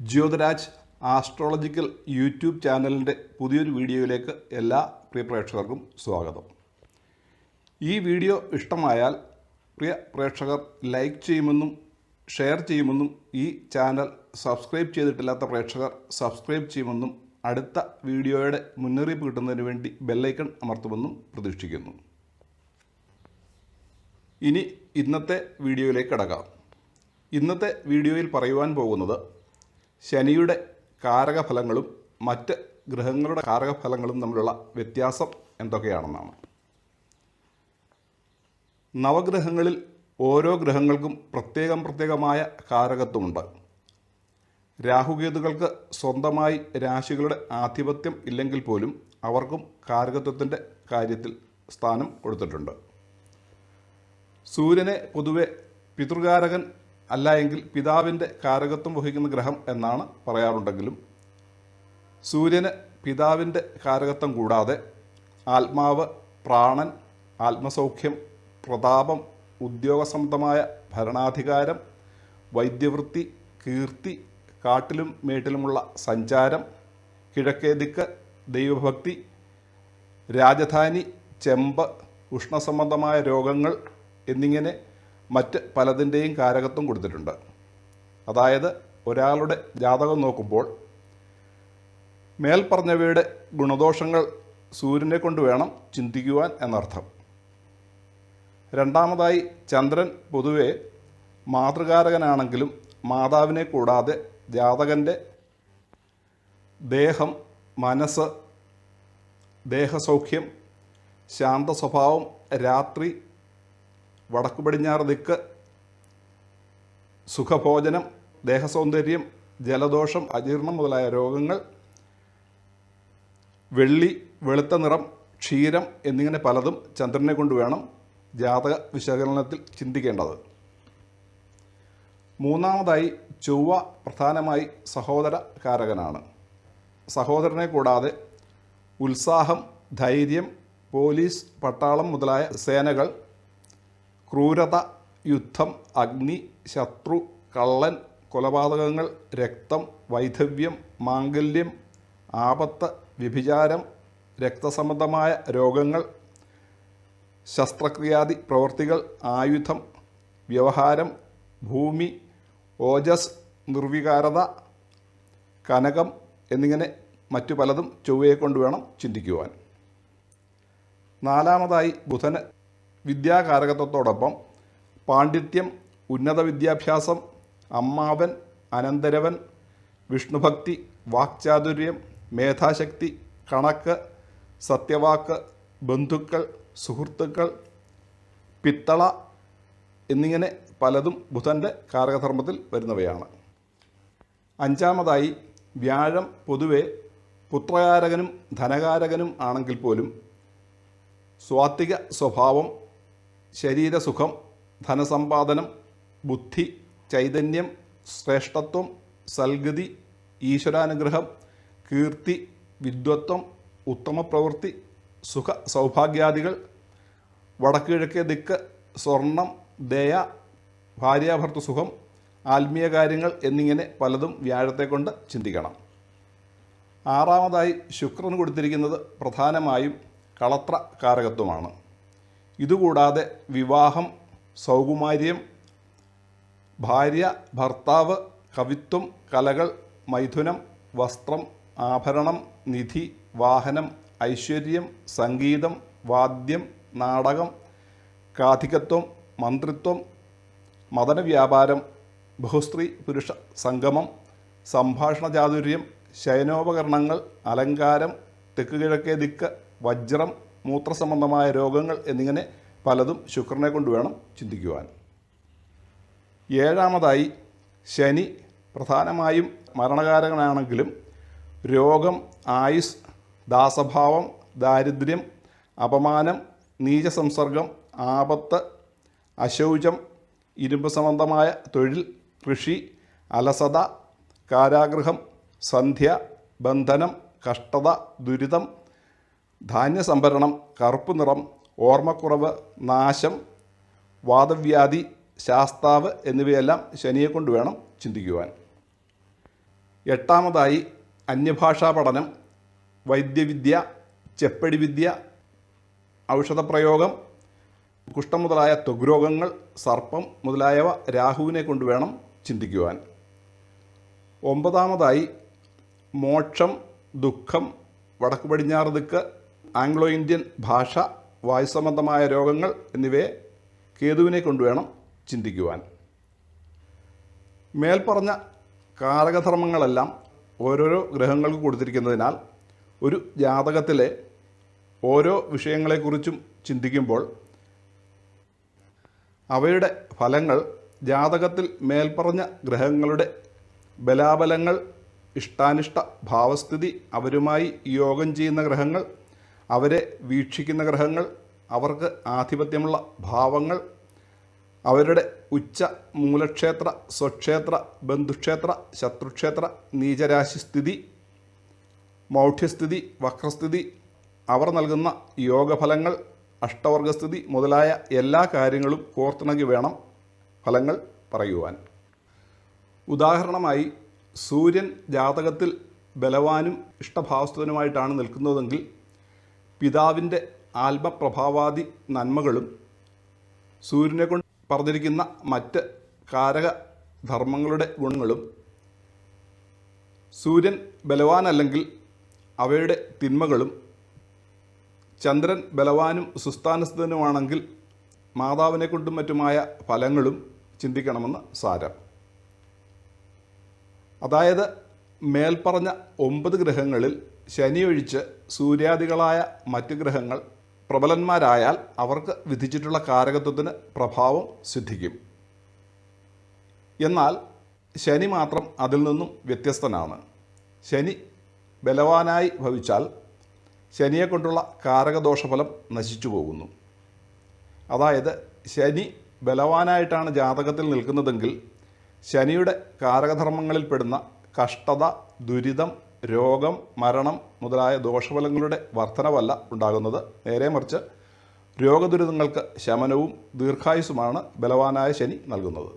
Jyothiraj astrological YouTube ചാനലിന്റെ പുതിയൊരു വീഡിയോയിലേക്ക് എല്ലാ പ്രിയ പ്രേക്ഷകർക്കും സ്വാഗതം. ഈ വീഡിയോ ഇഷ്ടമായാൽ പ്രിയ പ്രേക്ഷകർ ലൈക്ക് ചെയ്യുമെന്നും ഷെയർ ചെയ്യുമെന്നും ഈ ചാനൽ സബ്സ്ക്രൈബ് ചെയ്തിട്ടില്ലാത്ത പ്രേക്ഷകർ സബ്സ്ക്രൈബ് ചെയ്യുമെന്നും അടുത്ത വീഡിയോയുടെ മുന്നറിയിപ്പ് കിട്ടുന്നതിന് വേണ്ടി ബെല്ലൈക്കൺ അമർത്തുമെന്നും പ്രതീക്ഷിക്കുന്നു. ഇനി ഇന്നത്തെ വീഡിയോയിലേക്ക് കടക്കാം. ഇന്നത്തെ വീഡിയോയിൽ പറയുവാൻ പോകുന്നത് ശനിയുടെ കാരകഫലങ്ങളും മറ്റ് ഗ്രഹങ്ങളുടെ കാരകഫലങ്ങളും തമ്മിലുള്ള വ്യത്യാസം എന്തൊക്കെയാണെന്നാണ്. നവഗ്രഹങ്ങളിൽ ഓരോ ഗ്രഹങ്ങൾക്കും പ്രത്യേകം പ്രത്യേകമായ കാരകത്വമുണ്ട്. രാഹുകേതുക്കൾക്ക് സ്വന്തമായി രാശികളുടെ ആധിപത്യം ഇല്ലെങ്കിൽ പോലും അവർക്കും കാരകത്വത്തിന്റെ കാര്യത്തിൽ സ്ഥാനം കൊടുത്തിട്ടുണ്ട്. സൂര്യനെ പൊതുവെ പിതൃകാരകൻ അല്ല എങ്കിൽ പിതാവിന്റെ കാരകത്വം വഹിക്കുന്ന ഗ്രഹം എന്നാണ് പറയാറുണ്ടെങ്കിലും സൂര്യന് പിതാവിന്റെ കാരകത്വം കൂടാതെ ആത്മാവ് പ്രാണൻ ആത്മസൗഖ്യം പ്രതാപം ഉദ്യോഗസംബന്ധമായ ഭരണാധികാരം വൈദ്യവൃത്തി കീർത്തി കാട്ടിലും മേട്ടിലുമുള്ള സഞ്ചാരം കിഴക്കേ ദിക്ക് ദൈവഭക്തി രാജധാനി ചെമ്പ് ഉഷ്ണസംബന്ധമായ രോഗങ്ങൾ എന്നിങ്ങനെ മറ്റ് പലതിന്റെയും കാരകത്വം കൊടുത്തിട്ടുണ്ട്. അതായത് ഒരാളുടെ ജാതകം നോക്കുമ്പോൾ മേൽപ്പറഞ്ഞവയുടെ ഗുണദോഷങ്ങൾ സൂര്യനെ കൊണ്ട് വേണം ചിന്തിക്കുവാൻ എന്നർത്ഥം. രണ്ടാമതായി ചന്ദ്രൻ പൊതുവെ മാതൃകാരകനാണെങ്കിലും മാതാവിനെ കൂടാതെ ജാതകന്റെ ദേഹം മനസ്സ് ദേഹസൗഖ്യം ശാന്ത സ്വഭാവം രാത്രി വടക്കു പടിഞ്ഞാറ് ദിക്ക് സുഖഭോജനം ദേഹസൗന്ദര്യം ജലദോഷം അജീർണം മുതലായ രോഗങ്ങൾ വെള്ളി വെളുത്ത നിറം ക്ഷീരം എന്നിങ്ങനെ പലതും ചന്ദ്രനെ കൊണ്ട് വേണം ജാതക വിശകലനത്തിൽ ചിന്തിക്കേണ്ടത്. മൂന്നാമതായി ചൊവ്വ പ്രധാനമായി സഹോദര കാരകനാണ്. സഹോദരനെ കൂടാതെ ഉത്സാഹം ധൈര്യം പോലീസ് പട്ടാളം മുതലായ സേനകൾ ക്രൂരത യുദ്ധം അഗ്നി ശത്രു കള്ളൻ കൊലപാതകങ്ങൾ രക്തം വൈധവ്യം മാംഗല്യം ആപത്ത് വ്യഭിചാരം രക്തസംബന്ധമായ രോഗങ്ങൾ ശസ്ത്രക്രിയാദി പ്രവൃത്തികൾ ആയുധം വ്യവഹാരം ഭൂമി ഓജസ് നിർവികാരത കനകം എന്നിങ്ങനെ മറ്റു പലതും ചൊവ്വയെ കൊണ്ട് വേണം ചിന്തിക്കുവാൻ. നാലാമതായി ബുധന് വിദ്യാകാരകത്വത്തോടൊപ്പം പാണ്ഡിത്യം ഉന്നത വിദ്യാഭ്യാസം അമ്മാവൻ അനന്തരവൻ വിഷ്ണുഭക്തി വാക്ചാതുര്യം മേധാശക്തി കണക്ക് സത്യവാക്ക് ബന്ധുക്കൾ സുഹൃത്തുക്കൾ പിത്തള എന്നിങ്ങനെ പലതും ബുധന്റെ കാരകധർമ്മത്തിൽ വരുന്നവയാണ്. അഞ്ചാമതായി വ്യാഴം പൊതുവെ പുത്രകാരകനും ധനകാരകനും ആണെങ്കിൽ പോലും സ്വാത്വിക സ്വഭാവം ശരീരസുഖം ധനസമ്പാദനം ബുദ്ധി ചൈതന്യം ശ്രേഷ്ഠത്വം സൽഗതി ഈശ്വരാനുഗ്രഹം കീർത്തി വിദ്വത്വം ഉത്തമപ്രവൃത്തി സുഖ സൗഭാഗ്യാദികൾ വടക്കുകിഴക്കേ ദിക്ക് സ്വർണം ദയ ഭാര്യാഭർത്തൃസുഖം ആത്മീയ കാര്യങ്ങൾ എന്നിങ്ങനെ പലതും വ്യാഴത്തെക്കൊണ്ട് ചിന്തിക്കണം. ആറാമതായി ശുക്രൻ കൊടുത്തിരിക്കുന്നത് പ്രധാനമായും കളത്ര കാരകത്വമാണ് ഇതുകൂടാതെ വിവാഹം സൗകുമാര്യം ഭാര്യ ഭർത്താവ് കവിത്വം കലകൾ മൈഥുനം വസ്ത്രം ആഭരണം നിധി വാഹനം ഐശ്വര്യം സംഗീതം വാദ്യം നാടകം കാഥികത്വം മന്ത്രിത്വം മദനവ്യാപാരം ബഹുസ്ത്രീ പുരുഷ സംഗമം സംഭാഷണ ചാതുര്യം ശയനോപകരണങ്ങൾ അലങ്കാരം തെക്കുകിഴക്കേ ദിക്ക് വജ്രം മൂത്രസംബന്ധമായ രോഗങ്ങൾ എന്നിങ്ങനെ പലതും ശുക്രനെ കൊണ്ട് വേണം ചിന്തിക്കുവാൻ. ഏഴാമതായി ശനി പ്രധാനമായും മരണകാരകനാണെങ്കിലും രോഗം ആയുസ് ദാസഭാവം ദാരിദ്ര്യം അപമാനം നീചസംസർഗം ആപത്ത് അശൗചം ഇരുമ്പ് സംബന്ധമായ തൊഴിൽ കൃഷി അലസത കാരാഗൃഹം സന്ധ്യ ബന്ധനം കഷ്ടത ദുരിതം ധാന്യസംഭരണം കറുപ്പ് നിറം ഓർമ്മക്കുറവ് നാശം വാദവ്യാധി ശാസ്താവ് എന്നിവയെല്ലാം ശനിയെ കൊണ്ട് വേണം ചിന്തിക്കുവാൻ. എട്ടാമതായി അന്യഭാഷാ പഠനം വൈദ്യവിദ്യ ചെപ്പടിവിദ്യ ഔഷധപ്രയോഗം കുഷ്ഠം മുതലായ ത്വഗ്രോഗങ്ങൾ സർപ്പം മുതലായവ രാഹുവിനെ കൊണ്ട് വേണം ചിന്തിക്കുവാൻ. ഒമ്പതാമതായി മോക്ഷം ദുഃഖം വടക്കു പടിഞ്ഞാറ് ദിക്ക് ആംഗ്ലോ ഇന്ത്യൻ ഭാഷ വായുസംബന്ധമായ രോഗങ്ങൾ എന്നിവയെ കേതുവിനെ കൊണ്ടുവേണം ചിന്തിക്കുവാൻ. മേൽപ്പറഞ്ഞ കാരകധർമ്മങ്ങളെല്ലാം ഓരോരോ ഗ്രഹങ്ങൾക്ക് കൊടുത്തിരിക്കുന്നതിനാൽ ഒരു ജാതകത്തിലെ ഓരോ വിഷയങ്ങളെക്കുറിച്ചും ചിന്തിക്കുമ്പോൾ അവയുടെ ഫലങ്ങൾ ജാതകത്തിൽ മേൽപ്പറഞ്ഞ ഗ്രഹങ്ങളുടെ ബലാബലങ്ങൾ ഇഷ്ടാനിഷ്ട ഭാവസ്ഥിതി അവരുമായി യോഗം ചെയ്യുന്ന ഗ്രഹങ്ങൾ അവരെ വീക്ഷിക്കുന്ന ഗ്രഹങ്ങൾ അവർക്ക് ആധിപത്യമുള്ള ഭാവങ്ങൾ അവരുടെ ഉച്ച മൂലക്ഷേത്ര സ്വക്ഷേത്ര ബന്ധുക്ഷേത്ര ശത്രുക്ഷേത്ര നീചരാശിസ്ഥിതി മൗഢ്യസ്ഥിതി വക്രസ്ഥിതി അവർ നൽകുന്ന യോഗഫലങ്ങൾ അഷ്ടവർഗസ്ഥിതി മുതലായ എല്ലാ കാര്യങ്ങളും കോർത്തിണങ്ങി വേണം ഫലങ്ങൾ പറയുവാൻ. ഉദാഹരണമായി സൂര്യൻ ജാതകത്തിൽ ബലവാനും ഇഷ്ടഭാവസ്ഥനുമായിട്ടാണ് നിൽക്കുന്നതെങ്കിൽ പിതാവിന്റെ ആത്മപ്രഭാവാദി നന്മകളും സൂര്യനെ കൊണ്ട് പറഞ്ഞിരിക്കുന്ന മറ്റ് കാരക ധർമ്മങ്ങളുടെ ഗുണങ്ങളും സൂര്യൻ ബലവാനല്ലെങ്കിൽ അവയുടെ തിന്മകളും ചന്ദ്രൻ ബലവാനും സുസ്ഥാനസ്ഥനുമാണെങ്കിൽ മാതാവിനെ കൊണ്ടും മറ്റുമായ ഫലങ്ങളും ചിന്തിക്കണമെന്ന് സാരം. അതായത് മേൽപ്പറഞ്ഞ ഒമ്പത് ഗ്രഹങ്ങളിൽ ശനി ഒഴിച്ച് സൂര്യാദികളായ മറ്റ് ഗ്രഹങ്ങൾ പ്രബലന്മാരായാൽ അവർക്ക് വിധിച്ചിട്ടുള്ള കാരകത്വത്തിന് പ്രഭാവം സിദ്ധിക്കും. എന്നാൽ ശനി മാത്രം അതിൽ നിന്നും വ്യത്യസ്തനാണ്. ശനി ബലവാനായി ഭവിച്ചാൽ ശനിയെ കൊണ്ടുള്ള കാരകദോഷഫലം നശിച്ചു പോകുന്നു. അതായത് ശനി ബലവാനായിട്ടാണ് ജാതകത്തിൽ നിൽക്കുന്നതെങ്കിൽ ശനിയുടെ കാരകധർമ്മങ്ങളിൽപ്പെടുന്ന കഷ്ടത ദുരിതം രോഗം മരണം മുതലായ ദോഷഫലങ്ങളുടെ വർധനവല്ല ഉണ്ടാകുന്നത്. നേരെ മറിച്ച് രോഗദുരിതങ്ങൾക്ക് ശമനവും ദീർഘായുസുമാണ് ബലവാനായ ശനി നൽകുന്നത്.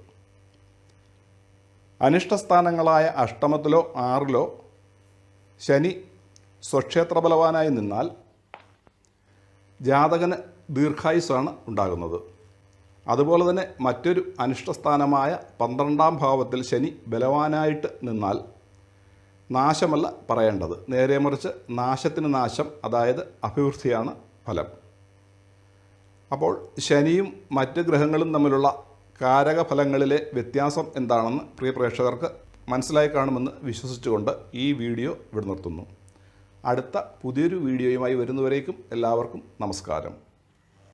അനിഷ്ടസ്ഥാനങ്ങളായ അഷ്ടമത്തിലോ ആറിലോ ശനി സ്വക്ഷേത്ര ബലവാനായി നിന്നാൽ ജാതകന് ദീർഘായുസാണ് ഉണ്ടാകുന്നത്. അതുപോലെ തന്നെ മറ്റൊരു അനിഷ്ടസ്ഥാനമായ പന്ത്രണ്ടാം ഭാവത്തിൽ ശനി ബലവാനായിട്ട് നിന്നാൽ നാശമല്ല പറയേണ്ടത്. നേരെ മറിച്ച് നാശത്തിന് നാശം അതായത് അഭിവൃദ്ധിയാണ് ഫലം. അപ്പോൾ ശനിയും മറ്റ് ഗ്രഹങ്ങളും തമ്മിലുള്ള കാരകഫലങ്ങളിലെ വ്യത്യാസം എന്താണെന്ന് പ്രിയ പ്രേക്ഷകർക്ക് മനസ്സിലായി കാണുമെന്ന് വിശ്വസിച്ചുകൊണ്ട് ഈ വീഡിയോ ഇവിടെ നിർത്തുന്നു. അടുത്ത പുതിയൊരു വീഡിയോയുമായി വരുന്നവരേക്കും എല്ലാവർക്കും നമസ്കാരം.